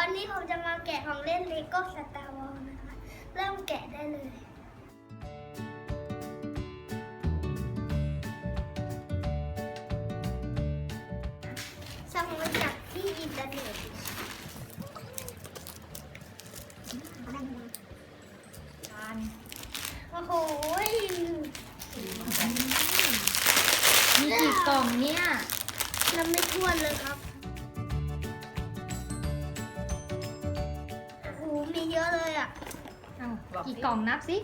วันนี้ผมจะมาแกะของเล่นรีโก้สตาร์วอลนะคะ เริ่มแกะได้เลย สั่งมาจากที่อินเทอร์เน็ตทานโอ้โหมีกี่กล่องเนี่ยนับไม่ถ้วนเลยครับ อะเลยอะเอ้ากี่กล่องนับสิ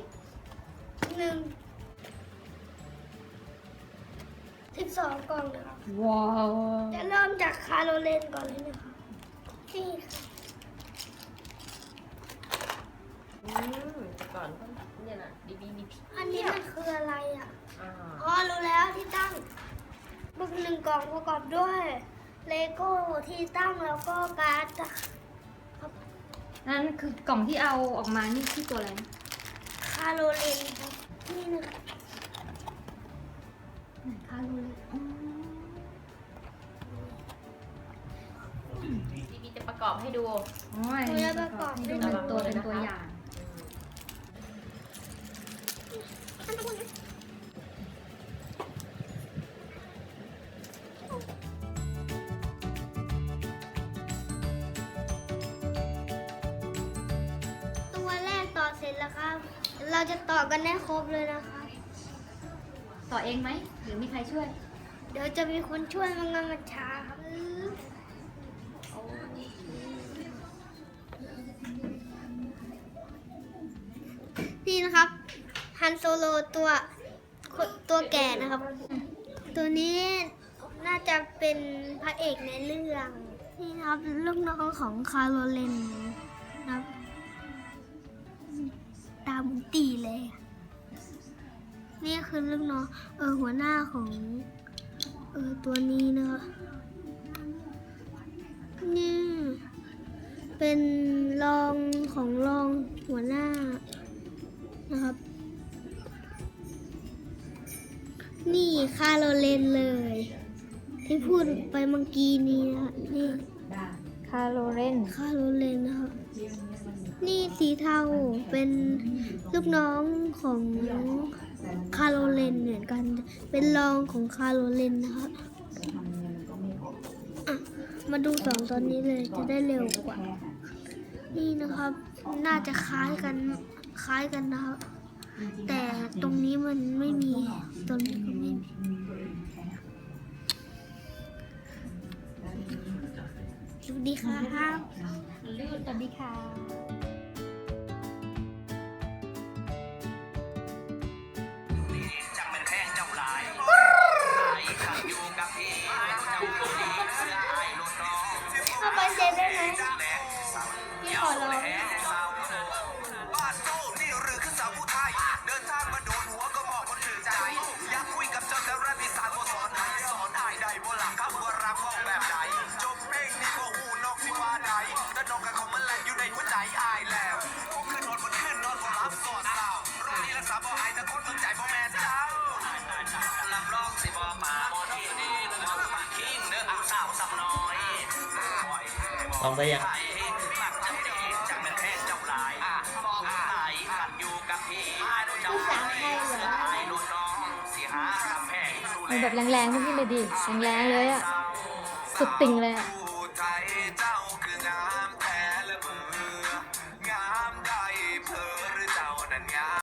หนึ่งสิบสองกล่องนะครับ ว้าวจะเริ่มจากคาร์โรเลนก่อนเลยนะคะนี่ค่ะอืมแต่ก่อนก็เนี่ยนะดีบีมีพีอันนี้มันคืออะไรอะ อ่าอ๋อรู้แล้วที่ตั้งบึกหนึ่งกล่องประกอบด้วย เลโก้ที่ตั้งแล้วก็การ์ดอะครับ นั่นคือกล่องที่เอาออกมานี่ที่ตัวอะไรนะคาร์โรเลนครับนี่นะคะไหนคะรู้เลยอ๋อดีบีจะประกอบให้ดูอ๋ออันนี้ประกอบให้ดูเป็นตัวเป็นตัวอย่าง ต่อเสร็จแล้วครับ เราจะต่อกันได้ครบเลยนะคะต่อเองไหมหรือมีใครช่วย เดี๋ยวจะมีคนช่วยมันงานมันช้าครับนี่นะครับ ฮันโซโลตัวตัวแก่นะครับ ตัวนี้น่าจะเป็นพระเอกในเรื่อง นี่นะครับลูกน้องของคาร์โรเลนนะครับ ตามนตีเลย นี่คือลูกน้องเออหัวหน้าของเออตัวนี้นะคะนี่เป็นรองของรองหัวหน้านะครับ นี่คาโรเลนเลย ที่พูดไปเมื่อกี้นี้นะนี่าโรเรนคาโรเลนนะครับ นี่สีเทาเป็นลูกน้องของคาโรเลนเหมือนกัน เป็นรองของคาโรเลนนะครับอะมาดูสองตอนนี้เลยจะได้เร็วกว่า นี่นะครับ น่าจะคล้ายกันคล้ายกันนะครับ แต่ตรงนี้มันไม่มีตรงนี้ก็ไม่มี สวัสดีครับสวัสดีค่ะจังเป็นแข้งจ้าลายไอ้ขังอยู่กับพี่เจ้าผู้ดีเสื้อไอ้รุ่นน้องเข้าไปเซฟได้ไหมแหลกสาวพี่ขอร้องแหลกสาวบ้านโซ่นี่หรือคือสาวผู้ไทยเดินทางมาโดนหัวก็บอกคนถือใจอยากคุยกับเจ้าแต่รปอีสานบ่สอนให้สอนอ้ายใดบ่หลักคำว่ารักของแบบใดจ ลองได้ยังไทยหลักจะดีจากแม่นแท้เจ้าหลายมองไทยขันอยู่กับพี่เจ้าไทยเสือไอ้ลูกน้องแบบแรงๆพวกนี้เลยดิแรงๆเลยอะสุดติ่งเลยอะ